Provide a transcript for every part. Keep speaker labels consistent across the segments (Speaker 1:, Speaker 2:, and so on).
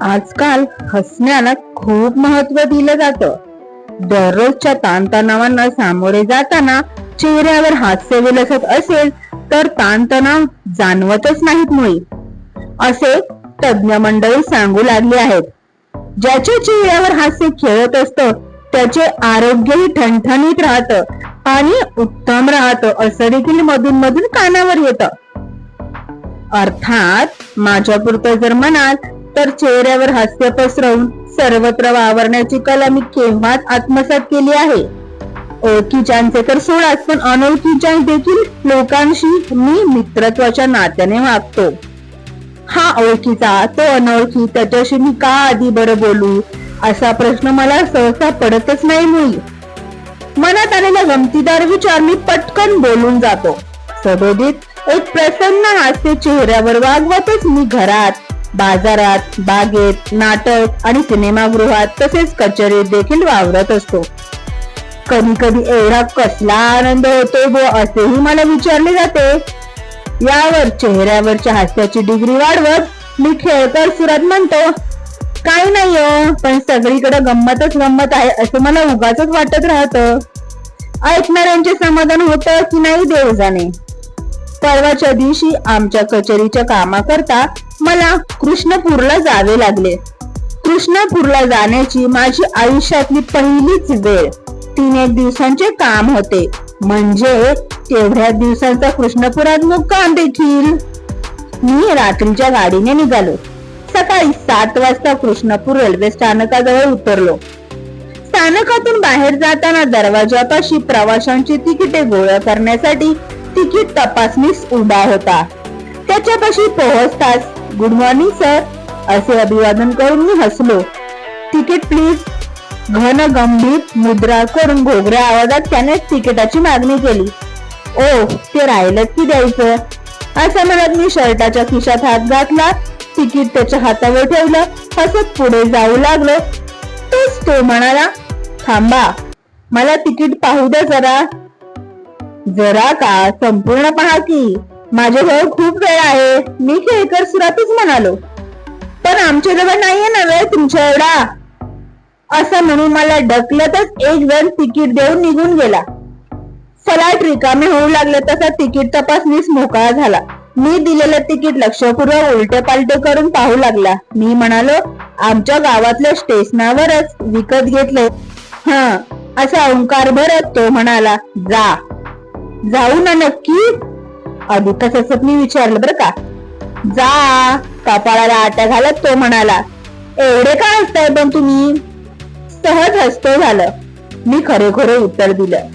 Speaker 1: आजकाल हसण्याला खूप महत्त्व दिलं जातं. दररोजच्या ताणतणावांना सामोरे जाताना चेहऱ्यावर हास्य विलसत असेल तर ताणतणाव जाणवतच नाहीत मुळी. असे तज्ञ मंडळी सांगू लागले आहेत. ज्याच्या चेहऱ्यावर हास्य खेळत असतं त्याचे आरोग्यही ठणठणीत राहतं आणि उत्तम राहतं असं देखील मधून मधून कानावर येत. अर्थात माझ्या पुरतं जर म्हणाल तर चेहऱ्यावर हास्य पसरवून सर्वत्र वावरण्याची कला मी केव्हाच आत्मसात केली आहे. ओळखीच्यांचे तर सोडाच पण अनोळखीच्या देखील लोकांशी मी मित्रत्वाच्या नात्याने वागतो. हा ओळखीचा तो अनोळखी त्याच्याशी मी का आधी बरं बोलू? असा प्रश्न मला सहसा पडतच नाही मुली. मनात आलेला गमतीदार विचार मी पटकन बोलून जातो. सबोधित एक प्रसन्न हास्य चेहऱ्यावर वागवतच मी घरात बाजारात बागेत नाटक आणि सिनेमागृहात तसेच कचेरीत देखील वावरत असतो. कधी कधी एवढा कसला आनंद होतो व असेही मला विचारले जाते. यावर चेहऱ्यावरच्या हास्याची डिग्री वाढवत मी खेळकर सुरात म्हणतो काय नाही हो पण सगळीकडे गंमतच गंमत आहे असं मला उगाच वाटत राहतं. ऐकणाऱ्यांचे समाधान होतं की नाही देव जाणे परवाच्या दिवशी आमच्या कचेरीच्या कामाकरता मला कृष्णपूरला जावे लागले. कृष्णपूरला जाण्याची माझी आयुष्यातली पहिलीच वेळ. तीन एक दिवसांचे काम होते. म्हणजे तेवढ्या दिवसांचा कृष्णपुरात मुक्काम देखील. मी रात्रीच्या गाडीने निघालो. सकाळी सात वाजता कृष्णपूर रेल्वे स्थानकाजवळ उतरलो. स्थानकातून बाहेर जाताना दरवाजापाशी प्रवाशांची तिकिटे गोळा करण्यासाठी तिकीट तपासणीस उभा होता. त्याच्यापाशी पोहोचताच गुड मॉर्निंग सर असे अभिवादन करून मी हसलो. तिकीट प्लीज घन गंभीर मुद्रा करून घोगऱ्या आवाजात त्याने तिकिटाची मागणी केली. ओ ते राहिलं की द्यायचं? असं म्हणत मी शर्टाच्या खिशात हात घातला. तिकीट त्याच्या हातावर ठेवलं. हसत पुढे जाऊ लागलो. तोच तो म्हणाला थांबा मला तिकीट पाहू द्या जरा. जरा का? संपूर्ण पहा की. माझ्याजवळ खूप वेळ आहे. मी खेळकर सुरातच म्हणालो. पण आमच्याजवळ नाहीये ना वेळ तुमच्या एवढा. असं म्हणून मला ढकलतच एक जण तिकीट देऊन निघून गेला. फलाट रिकामे होऊ लागले तसा तिकीट तपासणीस मोकळा झाला. मी दिलेलं तिकीट लक्षपूर्वक उलटे पालटे करून पाहू लागला. मी म्हणालो आमच्या गावातल्या स्टेशनावरच विकत घेतले. हा असा ओंकार भरत तो म्हणाला. जा. जाऊ ना नक्की? अधिक असत मी विचारलं बरं का. जा कपाळाला आट्या घालत तो म्हणाला एवढे का हसताय पण तुम्ही? सहज हसतो झालं. मी खरोखर उत्तर दिलं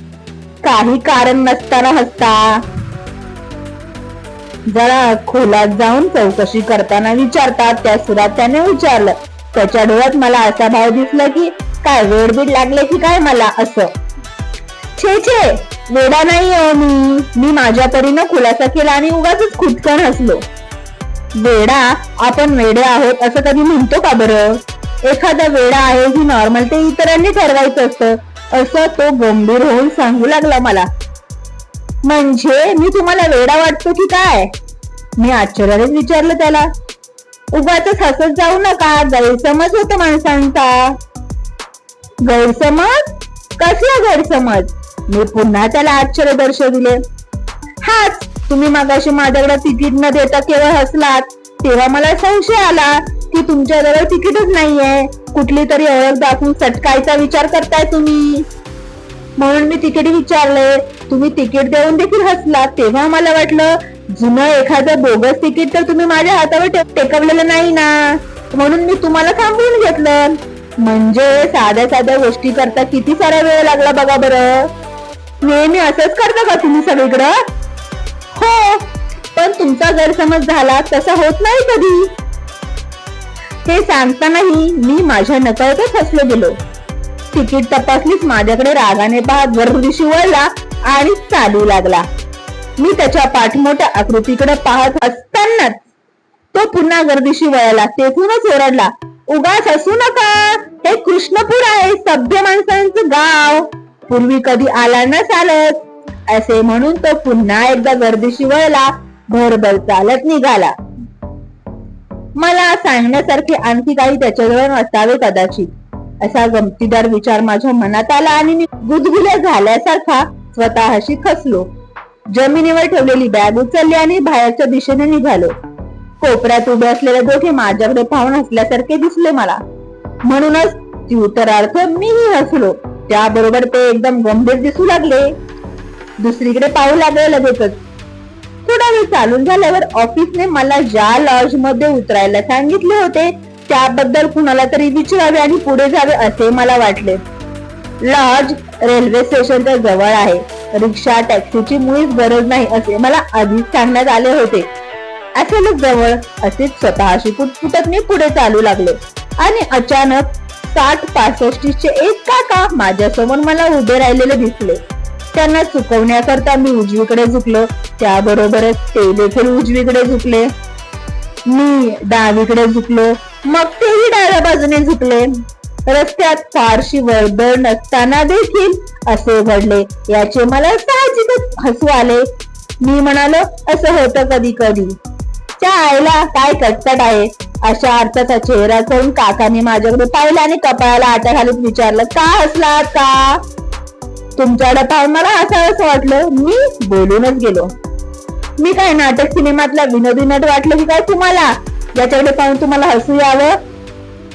Speaker 1: काही कारण नसताना हसता. जरा खोलात जाऊन चौकशी करताना विचारतात त्या सुरात त्याने विचारलं त्याच्या डोळ्यात मला असा भाव दिसला की काय वेडबीड लागले की काय मला असं? छे छे वेडा नाही हो मी. मी माझ्या परीनं खुलासा केला आणि उगाच खुटकन हसलो वेडा आपण वेडे आहोत असं कधी म्हणतो का बरं? एखादा वेडा आहे ही नॉर्मल ते इतरांनी ठरवायचं असतं. असं तो गंभीर होऊन सांगू लागला मला. म्हणजे मी तुम्हाला वेडा वाटतो की काय? मी आश्चर्यानेच विचारलं त्याला. उगाच हसत जाऊ नका गैरसमज होतो माणसांचा. गैरसमज? कसला गैरसमज? मी पुन्हा त्याला आश्चर्य दर्शविले हाच तुम्ही मागाशी माझ्याकडे तिकीट न देता केवळ हसलात. तेव्हा मला संशय आला की तुमच्याजवळ तिकीटच नाहीये. कुठली तरी ओळख दाखवून सटकायचा विचार करताय तुम्ही. म्हणून मी तिकीट विचारले. तुम्ही तिकीट देऊन देखील हसलात. तेव्हा मला वाटलं जुनं एखादं बोगस तिकीट तर तुम्ही माझ्या हातावर टेकवलेलं नाही ना? म्हणून मी तुम्हाला थांबवून घेतलं. म्हणजे साध्या साध्या गोष्टी करता किती सारा वेळ लागला बघा बरं. नेहमी असंच करता का तुम्ही सगळीकडं? हो पण तुमचा गैरसमज झाला तसा होत नाही कधी. हे सांगतानाही मी माझ्या नकळतच हसलो गेलो. तिकीट तपासलीच माझ्याकडे रागाने पाहत वरदिशी वळला आणि चालू लागला. मी त्याच्या पाठमोठ्या आकृतीकडे पाहत असतानाच तो पुन्हा गर्दीशी वळला तेथूनच ओरडला उगाच असू नका हे कृष्णपूर आहे सभ्य माणसांचं गाव. पूर्वी कधी आला नसालच चालत. असे म्हणून तो पुन्हा एकदा गर्दीशी वळला भरभर चालत निघाला. मला सांगण्यासारखे आणखी काही त्याच्याजवळ नसावे कदाचित. असा गमतीदार विचार माझ्या मनात आला आणि मी गुदगुल्या झाल्यासारखा स्वतःशी खसलो. जमिनीवर ठेवलेली बॅग उचलली आणि बाहेरच्या दिशेने निघालो. कोपऱ्यात उभे असलेले दोघे माझ्याकडे पाहून हसल्यासारखे दिसले मला. म्हणूनच ती उत्तरार्थ मीही हसलो. त्याबरोबर ते एकदम गंभीर दिसू लागले दुसरीकडे पाहू लागले लगेचच थोडा वेळ चालून झाल्यावर ऑफिसने मला ज्या लॉजमध्ये उतरायला सांगितले होते त्याबद्दल कुणाला तरी विचारावे आणि पुढे जावे असे मला वाटले लॉज रेल्वे स्टेशनच्या जवळ आहे रिक्षा टॅक्सीची मुळीच गरज नाही असे मला आधीच सांगण्यात आले होते असेलच जवळ असेच स्वतःशी पुटपुटत मी पुढे चालू लागले आणि अचानक साठ पासष्टीचे एक काका माझ्यासमोर मला उभे राहिलेले दिसले. त्यांना चुकवण्याकरता मी उजवीकडे झुकलो. त्याबरोबरच ते देखील उजवीकडे झुकले. मी डावीकडे झुकलो. मग तेही डाव्या बाजूने झुकले. रस्त्यात फारशी वर्दळ नसताना देखील असे घडले. याचे मला साहजिकच हसू आले. मी म्हणालो असं होतं कधी कधी त्या आईला काय कटकट आहे? अशा अर्थाचा चेहरा करून काकाने माझ्याकडे पाहिलं आणि कपाळाला आटा घालून विचारलं का हसला का? तुमच्याकडे पाहून मला हसावंच वाटलं. मी बोलूनच गेलो. मी काय नाटक सिनेमातला विनोदी नट वाटलं की काय तुम्हाला? ज्याच्याकडे पाहून तुम्हाला हसू यावं?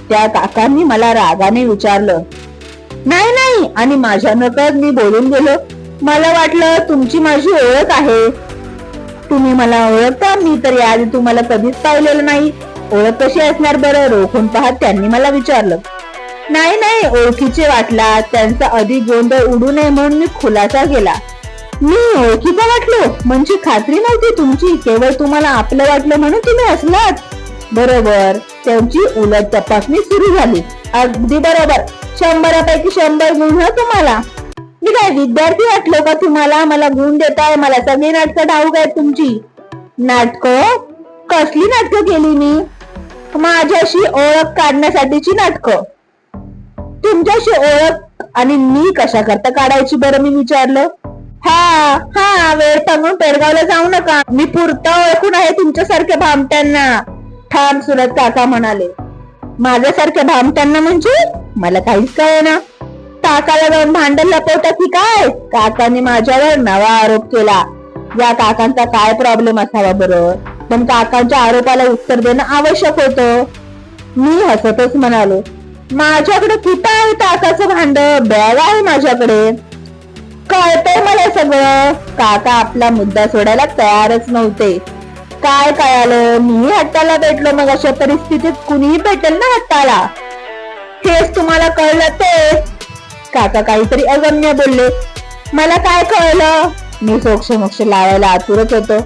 Speaker 1: त्या काकांनी मला रागाने विचारलं नाही नाही. आणि माझ्या नकळत मी बोलून गेलो. मला वाटलं तुमची माझी ओळख आहे. तुम्ही मला ओळखता मी तर याआधी तुम्हाला कधीच पाहिलेलं नाही. ओळख कशी असणार बरं? रोखून पाहत त्यांनी मला विचारलं. नाही नाही ओळखीचे वाटला त्यांचा अधिक गोंधळ उडू नये म्हणून मी खुलासा केला. मी ओळखीचा वाटलो म्हणजे खात्री नव्हती तुमची. केवळ तुम्हाला आपलं वाटलं म्हणून तुम्ही असलात बरोबर त्यांची उलट तपासणी सुरू झाली. अगदी बरोबर. शंभरापैकी शंभर गुण तुम्हाला. मी काय विद्यार्थी वाटलो का तुम्हाला? मला गुण देताय मला सगळी नाटकं ठाऊक आहेत तुमची. नाटक? कसली नाटकं केली मी? माझ्याशी ओळख काढण्यासाठीची नाटकं. तुमच्याशी ओळख आणि मी कशा करता काढायची बरं मी विचारलं? हा हा वेळ सांगून पेडगावला जाऊ नका. मी पुरता ओळखून आहे तुमच्यासारख्या भामट्यांना. ठाम सुरत काका म्हणाले. माझ्यासारख्या भामट्यांना म्हणजे? मला काहीच कळेना. काकाला जाऊन भांडण लपवता की काय? काकाने माझ्यावर नवा आरोप केला. या काकांचा काय प्रॉब्लेम असावा बरं? पण काकांच्या आरोपाला उत्तर देणं आवश्यक होतं. मी हसतच म्हणालो माझ्याकडे कुठं आहे काकाचं भांड? बॅग आहे माझ्याकडे. कळतंय मला सगळं. काका आपला मुद्दा सोडायला तयारच नव्हते. काय कळालं? मी हट्टाला भेटलो मग अशा परिस्थितीत कुणीही भेटेल ना हट्टाला? हेच तुम्हाला कळलं ते काका काहीतरी अगम्य बोलले? मला काय कळलं? मी सोक्ष मोक्ष लावायला आतुरच होतो.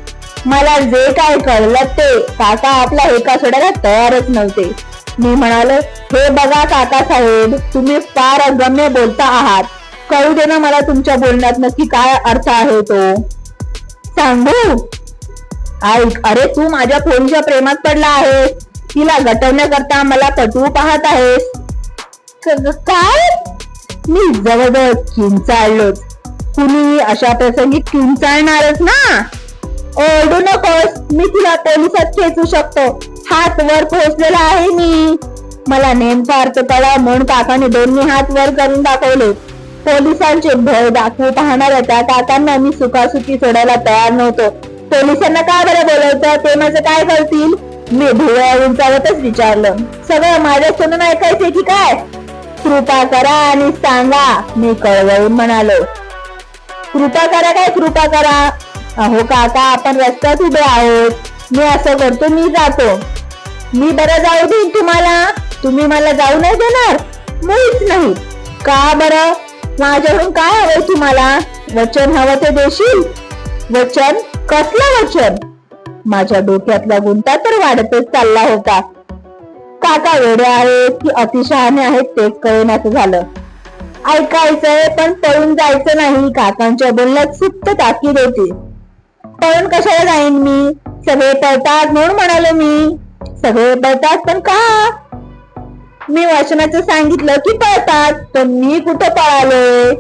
Speaker 1: मला जे काय कळलं ते काका आपला एका सोडायला तयारच नव्हते. मी म्हणालो हे बघा काका साहेब तुम्ही फार अगम्य बोलता आहात. कळू दे ना मला तुमच्या बोलण्यात नक्की काय अर्थ आहे तो. सांगू? ऐक अरे तू माझ्या फोनच्या प्रेमात पडला आहेस. तिला गटवण्याकरता मला पटवू पाहत आहेस. काय? मी जवळजवळ किंचाळलोच कुणीही अशा प्रसंगी किंचाळणारच ना? ओरडू नकोस मी तुला पोलिसात खेचू शकतो. हात वर पोहोचलेला आहे मी. मला नेमका अर्थ कळा म्हणून काकाने दोन्ही हात वर करून दाखवले. पोलिसांचे भय दाखवू पाहणाऱ्या त्या काकांना मी सुखासुखी सोडायला तयार नव्हतो. पोलिसांना का बरं बोलवतं ते माझं काय करतील? मी भुवया उंचावतच विचारलं. सगळं माझ्या सोनं ऐकायचे की काय? कृपा करा आणि सांगा मी कळवळून म्हणालो. कृपा करा काय कृपा करा? अहो काका आपण रस्त्यात उभे आहोत. मी असं करतो मी जातो. मी बरं जाऊ देईन तुम्हाला. तुम्ही मला जाऊ नाही देणार. मुळीच नाही. का बरं? माझ्याकडून काय हवंय तुम्हाला? वचन हवं ते देशील? वचन? कसलं वचन? माझ्या डोक्यातला गुंता तर वाढतच चालला होता. काका वेडे आहेत की अतिशहाणे आहेत तेच कळेनाचं झालं. ऐकायचंय पण पळून जायचं नाही. काकांच्या बोलण्यात सुप्त ताकीद होती. पळून कशाला जाईन मी? सगळे पळतात म्हणून म्हणालो मी. सगळे पळतात पण का? मी वाचनाचं सांगितलं की पळतात पण मी कुठं पळालोय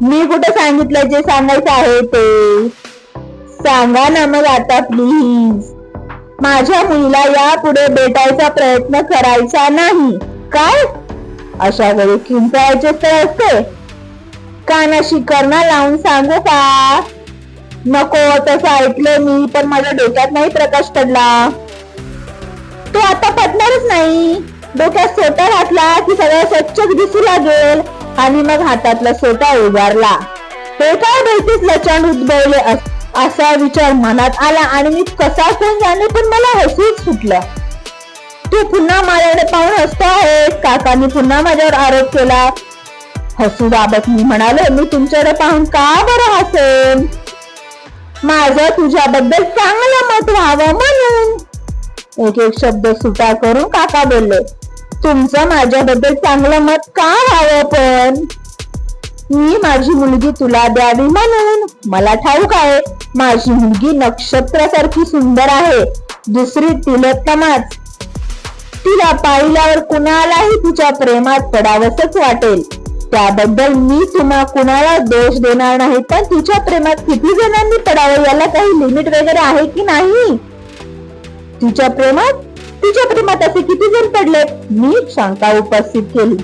Speaker 1: मी कुठं सांगितलं जे सांगायचं आहे ते? सांगा ना मग आता प्लीज माझ्या मुलीला यापुढे भेटायचा प्रयत्न करायचा नाही. काय? अशा वेळी किंचाळचे तर असते. कानाशी करणा लावून सांगू का? नको तसं ऐकलं मी पण माझ्या डोक्यात नाही प्रकाश पडला. तो आता पटणारच नाही. डोक्यात सोटा घातला की सगळं स्वच्छ दिसू लागेल. आणि मग हातातला सोटा उगारला ते काय भेटीस लचांड उद्भवले असते असा विचार मनात आला आणि मी कसा कोण जाणे पण मला हसूच सुटलं. तू पुन्हा माझ्याकडे पाहून हसतो आहेस. काकांनी पुन्हा माझ्यावर आरोप केला. हसू बाबत मी म्हणाले मी तुमच्याकडे पाहून का बरं हसेन? माझं तुझ्याबद्दल चांगलं मत व्हावं म्हणून. एक एक शब्द सुटा करून काका बोलले तुमचं माझ्याबद्दल चांगलं मत का व्हावं पण? मी माझी मुलगी तुला द्यावी म्हणून. मला ठाऊक आहे माझी मुलगी नक्षत्रासारखी सुंदर आहे. दुसरी तिलोत्तमाच तिला पाहिल्यावर कुणालाही तिच्या प्रेमात पडावंच वाटेल. त्याबद्दल मी तुम्हा कुणाला दोष देणार नाही पण तिच्या प्रेमात किती जणांनी पडावं याला काही लिमिट वगैरे आहे की नाही? तिच्या प्रेमात? तिच्या प्रेमात असे किती जण पडले? मी शंका उपस्थित केली.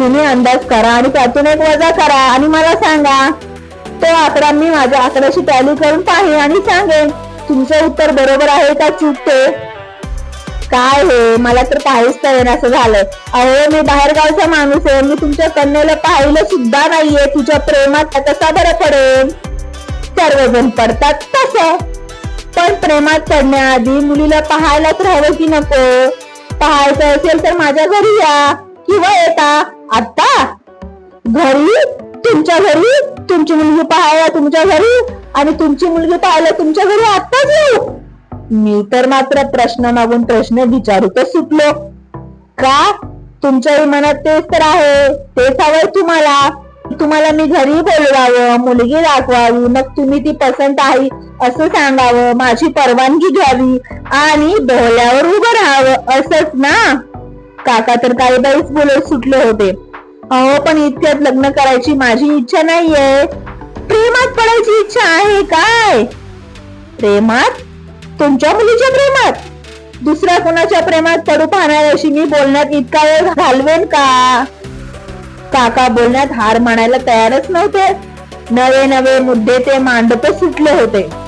Speaker 1: तुम्ही अंदाज करा आणि त्यातून एक वजा करा आणि मला सांगा. तो आकडा मी माझ्या आकड्याशी टॅली करून पाहे आणि सांगेन तुमचं उत्तर बरोबर आहे का चुकते काय हे? मला तर काहीच कळेन असं झालंय अहो मी बाहेर गावचा माणूस आहे मी तुमच्या कन्याला पाहिलं सुद्धा नाहीये. तुझ्या प्रेमात कसा बरं पडेल सर्वजण पडतात तसं. पण प्रेमात पडण्याआधी मुलीला पाहायला तर हवं की नको? पाहायचं असेल तर माझ्या घरी या किंवा येता. आता घरी तुमच्या घरी तुमची मुलगी पाहायला तुमच्या घरी आणि तुमची मुलगी पाहायला तुमच्या घरी आत्ताच येऊ. मी तर मात्र प्रश्न मागून प्रश्न विचारूतच सुटलो. का? तुमच्याही मनात तेच तर आहे. तेच हवंय तुम्हाला. तुम्हाला मी घरी बोलवावं मुलगी दाखवावी मग तुम्ही ती पसंत आहे असं सांगावं माझी परवानगी घ्यावी आणि डोळ्यावर उभं राहावं असंच ना? काका तर काही बोलत सुटले होते. अहो पण इतक्यात लग्न करायची माझी इच्छा नाहीये. प्रेमात पडायची इच्छा आहे काय? प्रेमात? तुमच्या मुलीच्या प्रेमात? दुसऱ्या कोणाच्या प्रेमात पडू पाहणार अशी मी बोलण्यात इतका वेळ घालवेन का? काका बोलण्यात हार मानायला तयारच नव्हते. नवे नवे मुद्दे ते मांडतच सुटले होते.